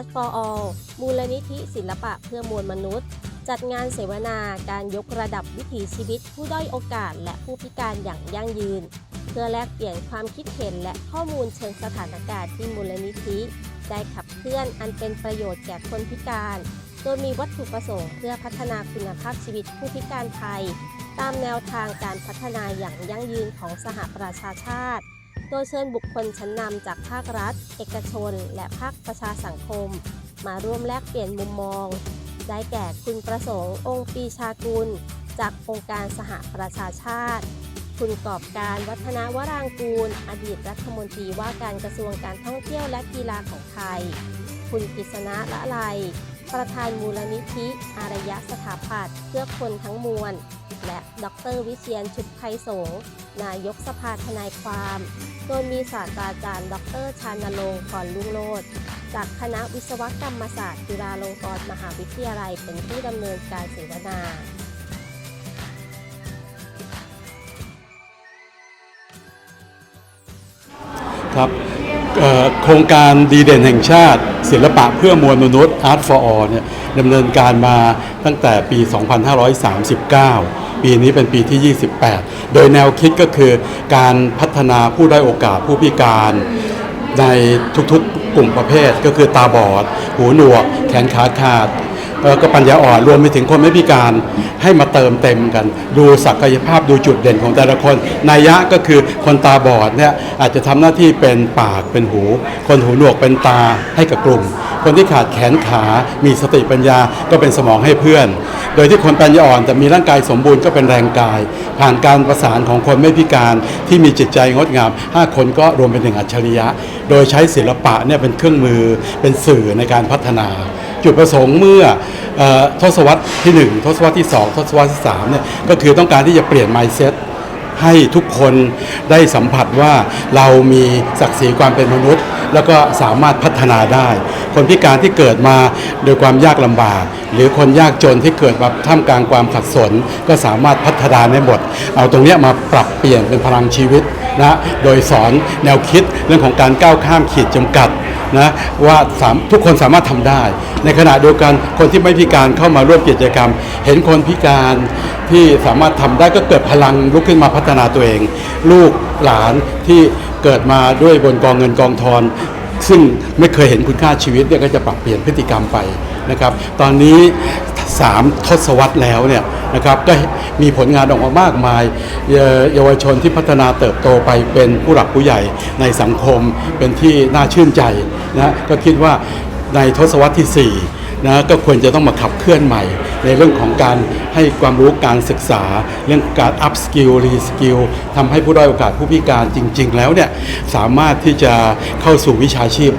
Art for All มูลนิธิศิลปะเพื่อมวลมนุษย์ จัดงานเสวนาการยกระดับวิถีชีวิตผู้ด้อยโอกาสและผู้พิการอย่างยั่งยืน เพื่อแลกเปลี่ยนความคิดเห็นและข้อมูลเชิงสถานการณ์ที่มูลนิธิ ได้ขับเคลื่อนอันเป็นประโยชน์แก่คนพิการ โดยมีวัตถุประสงค์เพื่อพัฒนาคุณภาพชีวิตผู้พิการไทย ตามแนวทางการพัฒนาอย่างยั่งยืนของสหประชาชาติ โดยเชิญบุคคลชั้นนำจากภาครัฐ เอกชน และภาคประชาสังคม มาร่วมแลกเปลี่ยนมุมมอง ได้แก่คุณประสงค์องค์ปีชากุล จากองค์การสหประชาชาติ คุณกอบการวัฒนวรางกูล อดีตรัฐมนตรีว่าการกระทรวงการท่องเที่ยวและกีฬาของไทย คุณกฤษณะละไลประธานมูลนิธิ อารยสถาปัตย์เพื่อคนทั้งมวล และดรวิเชียนชุดไทยสงนายกสภาทนายความ โดยมีศาสตราจารย์ ดรชานรงค์พรลุงโลดจากคณะวิศวกรรมศาสตร์จุฬาลงกรณ์มหาวิทยาลัยเป็นผู้ดำเนินการเสวนาครับโครงการดีเด่นแห่งชาติ ศิลปะเพื่อมวลมนุษย์ Art for All เนี่ยดำเนินการมาตั้งแต่ปี 2539 ปีนี้เป็นปีที่ 28 โดยแนวคิดก็คือการพัฒนาผู้ได้โอกาสผู้พิการในทุกๆกลุ่มประเภทก็คือตาบอด หูหนวก แขนขาขาด แล้วก็ปัญญาอ่อนรวมไปถึงคนไม่พิการให้มาเติมเต็มกัน ดูศักยภาพดูจุดเด่นของแต่ละคนนัยยะก็คือคนตาบอดเนี่ยอาจจะทำหน้าที่เป็นปากเป็นหู คนหูหนวกเป็นตาให้กับกลุ่ม คนที่ขาดแขนขามีสติปัญญาก็เป็นสมองให้เพื่อน โดยที่คนปัญญาอ่อนแต่มีร่างกายสมบูรณ์ก็เป็นแรงกาย ผ่านการประสานของคนไม่พิการที่มีจิตใจงดงาม 5 คนก็รวมเป็นหนึ่งอัจฉริยะ โดยใช้ศิลปะเนี่ยเป็นเครื่องมือเป็นสื่อในการพัฒนา จุดประสงค์เมื่อทศวรรษที่ 1 ทศวรรษที่ 2 ทศวรรษที่3เนี่ยก็คือต้องการที่จะเปลี่ยน mindset ให้ทุกคนได้สัมผัสว่าเรามีศักดิ์ศรีความเป็นมนุษย์ แล้วก็สามารถพัฒนาได้ คนพิการที่เกิดมาโดยความยากลำบาก หรือคนยากจนที่เกิดมาท่ามกลางความขัดสน ก็สามารถพัฒนาได้หมด เอาตรงนี้มาปรับเปลี่ยนเป็นพลังชีวิตนะโดยสอนแนวคิดเรื่องของการก้าวข้ามขีดจำกัดนะว่าาทุกคนสามารถทำได้ ในขณะเดียวกันคนที่ไม่พิการเข้ามาร่วมกิจกรรม เห็นคนพิการที่สามารถทำได้ก็เกิดพลังลุกขึ้นมาพัฒฒนาตัวเอง ลูกหลานที่เกิดมาด้วยบนกองเงินกองทอนซึ่งไม่เคยเห็นคุณค่าชีวิตเนี่ยก็จะปรับเปลี่ยนพฤติกรรมไปนะครับตอนนี้ 3 ทศวรรษแล้วเนี่ยนะครับก็มีผลงานออกมามากมาย เยเยาวชนที่พัฒนาเติบโตไปเป็นผู้หลักผู้ใหญ่ในสังคมเป็นที่น่าชื่นใจนะก็คิดว่าในทศวรรษที่ 4 นะก็ควรจะต้องมาขับเคลื่อนใหม่ ในเรื่องของการให้ความรู้การศึกษา เรื่องการ up skill re skill ทำให้ผู้ด้อยโอกาสผู้พิการจริง ๆ แล้วเนี่ยสามารถที่จะเข้าสู่วิชาชีพ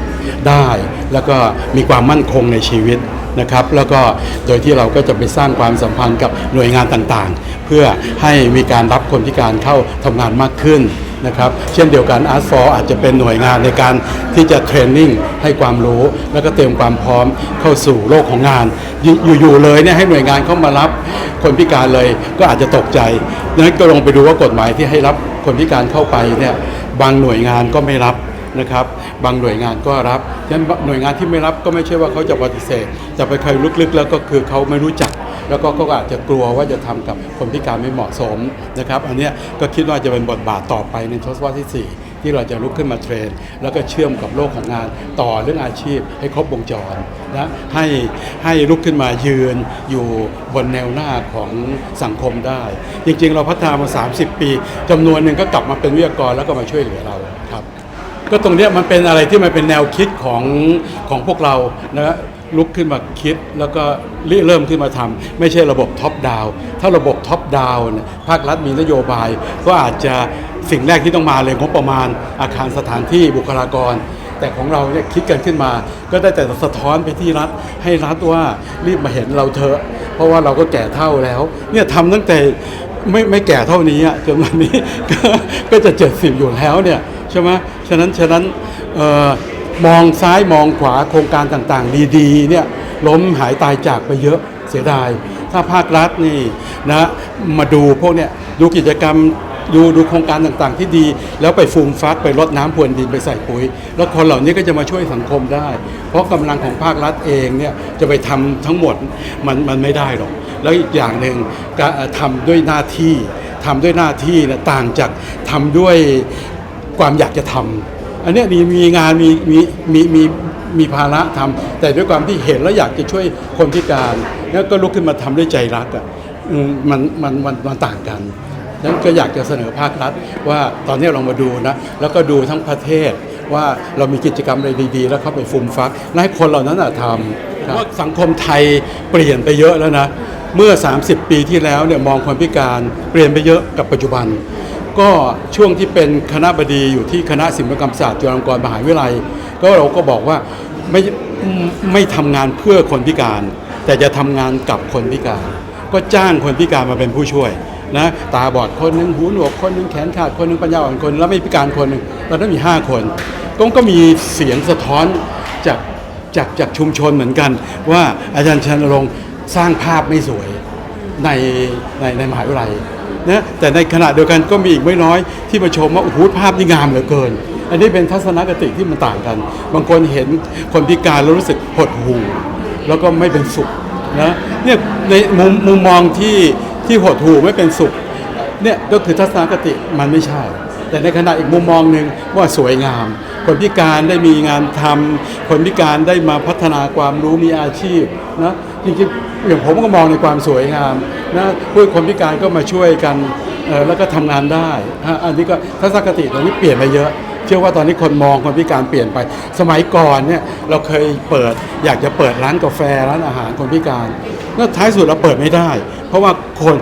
ได้ แล้วก็มีความมั่นคงในชีวิตนะครับแล้วก็โดยที่เราก็จะไปสร้างความสัมพันธ์กับหน่วยงานต่างๆ เพื่อให้มีการรับคนพิการเข้าทำงานมากขึ้น นะครับเช่นเดียวกันอาร์ตฟอาจจะเป็นหน่วยงานในการที่จะเทรนนิ่งให้ความรู้ แล้วก็เตรียมความพร้อมเข้าสู่โลกของงาน อยู่อยู่ๆเลยเนี่ยให้หน่วยงานเข้ามารับคนพิการเลยก็อาจจะตกใจดังนั้นก็ลองไปดูว่ากฎหมายที่ให้รับคนพิการเข้าไปเนี่ยบางหน่วยงานก็ไม่รับนะครับ บางหน่วยงานก็รับฉะนั้นหน่วยงานที่ไม่รับก็ไม่ใช่ว่าเขาจะปฏิเสธจะไปใครลึกๆ แล้วก็คือเขาไม่รู้จัก แล้วก็เขาก็อาจจะกลัวว่าจะทำกับคนพิการไม่เหมาะสมนะครับ อันนี้ก็คิดว่าจะเป็นบทบาทต่อไปในทศวรรษที่ 4 ที่เราจะลุกขึ้นมาเทรน แล้วก็เชื่อมกับโลกของงานต่อเรื่องอาชีพให้ครบวงจรนะให้ให้ลุกขึ้นมายืนอยู่บนแนวหน้าของสังคมได้ จริงๆ เราพัฒนามา 30 ปีจำนวนหนึ่งก็กลับมาเป็นวิทยากรแล้วก็มาช่วยเหลือเราครับ ก็ตรงเนี้ยมันเป็นอะไรที่มันเป็นแนวคิดของของพวกเรานะลุกขึ้นมาคิดแล้วก็ริเริ่มขึ้นมาทำไม่ใช่ระบบท็อปดาวถ้าระบบท็อปดาวเนี่ยภาครัฐมีนโยบาย ก็อาจจะสิ่งแรกที่ต้องมาเลยงบประมาณอาคารสถานที่บุคลากร แต่ของเราเนี่ยคิดกันขึ้นมา ก็ได้แต่สะท้อนไปที่รัฐ ให้รัฐว่ารีบมาเห็นเราเถอะ เพราะว่าเราก็แก่เท่าแล้วเนี่ยทำตั้งแต่ ไม่ไม่แก่เท่านี้อะจนวันนี้ก็จะเจ็ดสิบอยู่แล้วเนี่ยใช่ไหมฉะนั้นฉะนั้นออมองซ้ายมองขวาโครงการต่างๆ ดีๆเนี่ยล้มหายตายจากไปเยอะเสียดาย ถ้าภาครัฐนี่นะมาดูพวกเนี่ยดูกิจกรรม ดูดูโครงการต่างๆ ที่ดี แล้วไปฟูมฟักไปรดน้ำพรวนดินไปใส่ปุ๋ย แล้วคนเหล่านี้ก็จะมาช่วยสังคมได้ เพราะกำลังของภาครัฐเองเนี่ยจะไปทำทั้งหมดมันมันไม่ได้หรอก แล้วอีกอย่างหนึ่งการทำด้วยหน้าที่ทำด้วยหน้าที่นะต่างจากทำด้วยความอยากจะทำอันนี้มีมีงานมีมีมีมีมีภาระทำแต่ด้วยความที่เห็นแล้วอยากจะช่วยคนพิการแล้วก็ลุกขึ้นมาทำด้วยใจรักอะมมันมันมันมันต่างกัน นั้นก็อยากจะเสนอภาครัฐว่าตอนนี้ลองมาดูนะ แล้วก็ดูทั้งประเทศว่าเรามีกิจกรรมอะไรดีๆ แล้วเข้าไปฟุมฟักและให้คนเหล่านั้นทำครับว่าสังคมไทยเปลี่ยนไปเยอะแล้วนะ เมื่อ 30 ปีที่แล้วเนี่ยมองคนพิการเปลี่ยนไปเยอะกับปัจจุบัน ก็ช่วงที่เป็นคณะบดีอยู่ที่คณะศิลปกรรมศาสตร์จุฬาลงกรณ์มหาวิทยาลัย ก็เราก็บอกว่าไม่ไม่ทำงานเพื่อคนพิการ แต่จะทำงานกับคนพิการ ก็จ้างคนพิการมาเป็นผู้ช่วย นะตาบอดคนหนึ่งหูหนวกคนหนึ่งแขนขาดคนหนึ่งปัญญาอ่อนคน แล้วไม่พิการคนหนึ่งเราได้มี 5 คนก็ก็มีเสียงสะท้อนจากจากจากชุมชนเหมือนกัน ว่าอาจารย์ชันรงค์สร้างภาพไม่สวยในในในมหาวิทยาลัยนะแต่ในขณะเดียวกันก็มีอีกไม่น้อยที่มาชมว่าโอ้โหภาพนี่งามเหลือเกิน อันนี้เป็นทัศนคติที่มันต่างกัน บางคนเห็นคนพิการแล้วรู้สึกหดหู่แล้วก็ไม่เป็นสุขนะเนี่ยในมุมมุมมองที่ ที่หดหู่ไม่เป็นสุขเนี่ยก็คือทัศนคติมันไม่ใช่ แต่ในขณะอีกมุมมองหนึ่งว่าสวยงาม คนพิการได้มีงานทำคนพิการได้มาพัฒนาความรู้มีอาชีพนะจริงๆอย่างผมก็มองในความสวยงามนะพวกคนพิการก็มาช่วยกันแล้วก็ทำงานได้ อันนี้ก็ทัศนคติตรงนี้เปลี่ยนไปเยอะ เชื่อว่าตอนนี้คนมองคนพิการเปลี่ยนไป สมัยก่อนเนี่ยเราเคยเปิดอยากจะเปิดร้านกาแฟร้านอาหารคนพิการแล้วท้ายสุดเราเปิดไม่ได้ เพราะว่าคน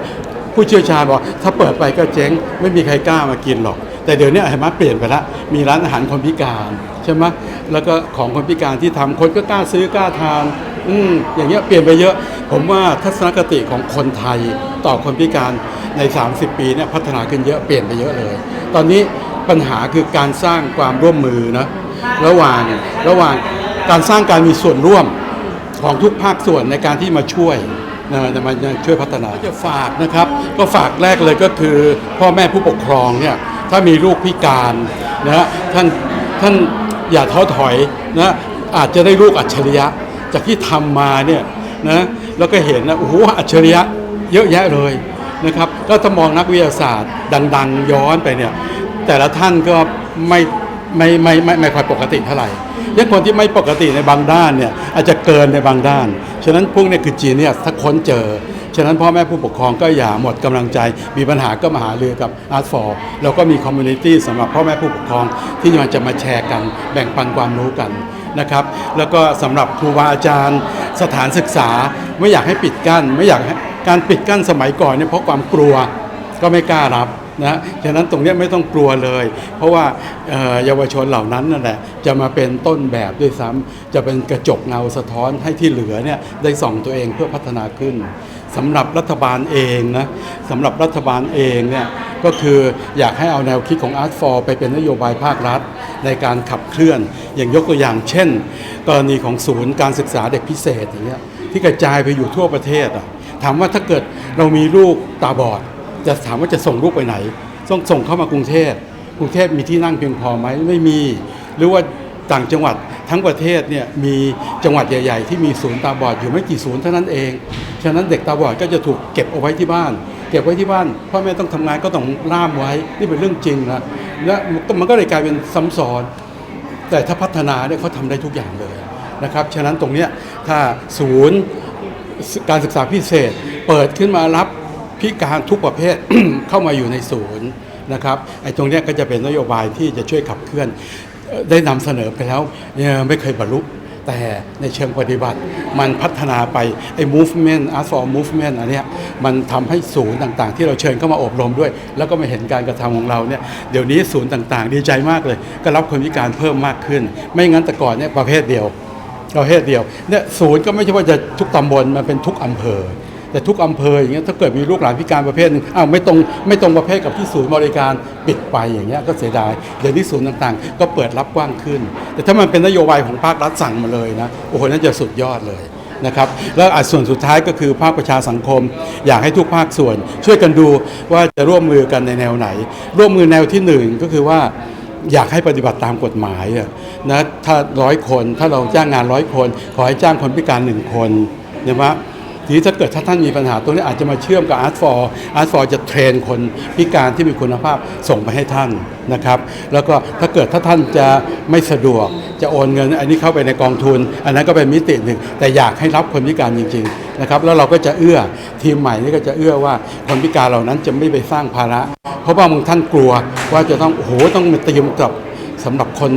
ผู้เชี่ยวชาญบอกถ้าเปิดไปก็เจ๊งไม่มีใครกล้ามากินหรอก แต่เดี๋ยวนี้เห็นไหมเปลี่ยนไปแล้วมีร้านอาหารคนพิการใช่ไหมแล้วก็ของคนพิการที่ทำคนก็กล้าซื้อกล้าทานอืมอย่างเงี้ยเปลี่ยนไปเยอะ ผมว่าทัศนคติของคนไทยต่อคนพิการใน 30 ปีเนี่ยพัฒนาขึ้นเยอะเปลี่ยนไปเยอะเลย ตอนนี้ ปัญหาคือการสร้างความร่วมมือนะระหว่างระหว่างการสร้างการมีส่วนร่วมของทุกภาคส่วนในการที่มาช่วยนะมาช่วยพัฒนาจะฝากนะครับ ก็ฝากแรกเลยก็คือ พ่อแม่ผู้ปกครองเนี่ยถ้ามีลูกพิการนะท่านท่านอย่าท้อถอยนะอาจจะได้ลูกอัจฉริยะ จากที่ทำมาเนี่ยนะแล้วก็เห็นนะโอ้โหอัจฉริยะเยอะแยะเลยนะครับก็ถ้ามองนักวิทยาศาสตร์ดัง ๆ ย้อนไปเนี่ย แต่ละท่านก็ไม่ไม่ไม่ไม่ไม่ค่อยปกติเท่าไหร่ยังคนที่ไม่ปกติในบางด้านเนี่ยอาจจะเกินในบางด้าน ฉะนั้นพวกเนี้คือจีเนี่ยถ้าค้นเจอ ฉะนั้นพ่อแม่ผู้ปกครองก็อย่าหมดกำลังใจ มีปัญหาก็มาหาเรือกับ Art for แล้วก็มีคอมมูนิตี้สำหรับพ่อแม่ผู้ปกครองที่มันจะมาแชร์กัน แบ่งปันความรู้กันนะครับ แล้วก็สำหรับครูบาอาจารย์ สถานศึกษาไม่อยากให้ปิดกั้น ไม่อยากให้การปิดกั้นสมัยก่อนเนี่ยเพราะความกลัวก็ไม่กล้ารับ นะฉะนั้นตรงนี้ไม่ต้องกลัวเลย เพราะว่าเยาวชนเหล่านั้นนั่นแหละจะมาเป็นต้นแบบด้วยซ้ำจะเป็นกระจกเงาสะท้อนให้ที่เหลือเนี่ยได้ส่องตัวเองเพื่อพัฒนาขึ้นสำหรับรัฐบาลเองนะสำหรับรัฐบาลเองเนี่ยก็คืออยากให้เอาแนวคิดของ Art for ไปเป็นนโยบายภาครัฐ ในการขับเคลื่อน อย่างยกตัวอย่างเช่น กรณีของศูนย์การศึกษาเด็กพิเศษอย่างเงี้ยที่กระจายไปอยู่ทั่วประเทศอะถามว่าถ้าเกิดเรามีลูกตาบอด จะถามว่าจะส่งลูกไปไหนต้องส่งเข้ามากรุงเทพกรุงเทพมีที่นั่งเพียงพอไหมไม่มี หรือว่าต่างจังหวัดทั้งประเทศเนี่ยมีจังหวัดใหญ่ ๆ ที่มีศูนย์ตาบอดอยู่ไม่กี่ศูนย์เท่านั้นเอง ฉะนั้นเด็กตาบอดก็จะถูกเก็บเอาไว้ที่บ้าน เก็บไว้ที่บ้านพ่อแม่ต้องทำงานก็ต้องล่ามไว้นี่เป็นเรื่องจริงนะและมันก็เลยกลายเป็นซ้ำซ้อน แต่ถ้าพัฒนาเนี่ยเขาทำได้ทุกอย่างเลยนะครับฉะนั้นตรงเนี้ยถ้าศูนย์การศึกษาพิเศษเปิดขึ้นมารับ พิการทุกประเภท เข้ามาอยู่ในศูนย์นะครับไอ้ตรงนี้ก็จะเป็นนโยบายที่จะช่วยขับเคลื่อนได้นำเสนอไปแล้วไม่เคยบรรลุแต่ในเชิงปฏิบัติมันพัฒนาไปไอ้ movement art for movement อันเนี้ยมันทำให้ศูนย์ต่างๆ ที่เราเชิญเข้ามาอบรมด้วย แล้วก็มาเห็นการกระทำของเราเนี่ยเดี๋ยวนี้ศูนย์ต่างๆ ดีใจมากเลย ก็รับคนพิการเพิ่มมากขึ้น ไม่งั้นแต่ก่อนเนี่ยประเภทเดียวประเภทเดียวเนี่ยศูนย์ก็ไม่ใช่ว่าจะทุกตำบลมันเป็นทุกอำเภอ แต่ทุกอำเภออย่างเงี้ยถ้าเกิดมีลูกหลานพิการประเภทนึงอ้าวไม่ตรงไม่ตรงประเภทกับที่ศูนย์บริการปิดไปอย่างเงี้ยก็เสียดายเดี๋ยวนี้ศูนย์ต่างๆ ก็เปิดรับกว้างขึ้น แต่ถ้ามันเป็นนโยบายของภาครัฐสั่งมาเลยนะโอ้โหนั่นจะสุดยอดเลยนะครับแล้วอันส่วนสุดท้ายก็คือภาคประชาสังคม อยากให้ทุกภาคส่วน ช่วยกันดูว่าจะร่วมมือกันในแนวไหน ร่วมมือแนวที่หนึ่งก็คือว่าอยากให้ปฏิบัติตามกฎหมายนะถ้าร้อยคนถ้าเราจ้างงานร้อยคน ขอให้จ้างคนพิการหนึ่งคนใช่ไหม ทีนี้ถ้าเกิดถ้าท่านมีปัญหาตรงนี้อาจจะมาเชื่อมกับ Art for Art for จะเทรนคนพิการที่มีคุณภาพส่งไปให้ท่านนะครับ แล้วก็ถ้าเกิดถ้าท่านจะไม่สะดวกจะโอนเงิน อันนี้เข้าไปในกองทุน อันนั้นก็เป็นมิติหนึ่ง แต่อยากให้รับคนพิการจริง ๆนะครับ แล้วเราก็จะเอื้อทีมใหม่นี่ก็จะเอื้อว่าคนพิการเหล่านั้นจะไม่ไปสร้างภาระ เพราะว่าบางท่านกลัวว่าจะต้องโอ้โหต้องมาเตรียมกับสำหรับคน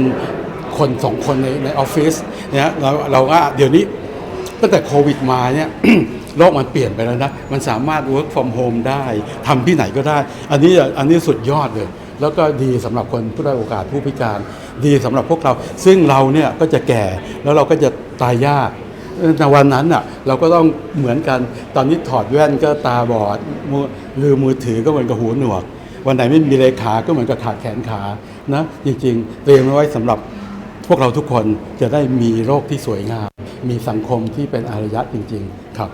คนสองคนในในออฟฟิศเนี่ยเราเราก็เดี๋ยวนี้ตั้งแต่โควิดมาเนี่ย โลกมันเปลี่ยนไปแล้วนะ มันสามารถ work from home ได้ทำที่ไหนก็ได้ อันนี้อันนี้สุดยอดเลย แล้วก็ดีสำหรับคนผู้ได้โอกาสผู้พิการ ดีสำหรับพวกเรา ซึ่งเราเนี่ยก็จะแก่แล้วเราก็จะตายยากในวันนั้นอะเราก็ต้องเหมือนกันตอนนี้ถอดแว่นก็ตาบอดมือลืมมือถือก็เหมือนกับหูหนวก วันไหนไม่มีเลขา ก็เหมือนกับขาดแขนขานะจริงๆ เตรียมไว้สำหรับพวกเราทุกคนจะได้มีโลกที่สวยงาม มีสังคมที่เป็นอารยะจริง ๆ ครับ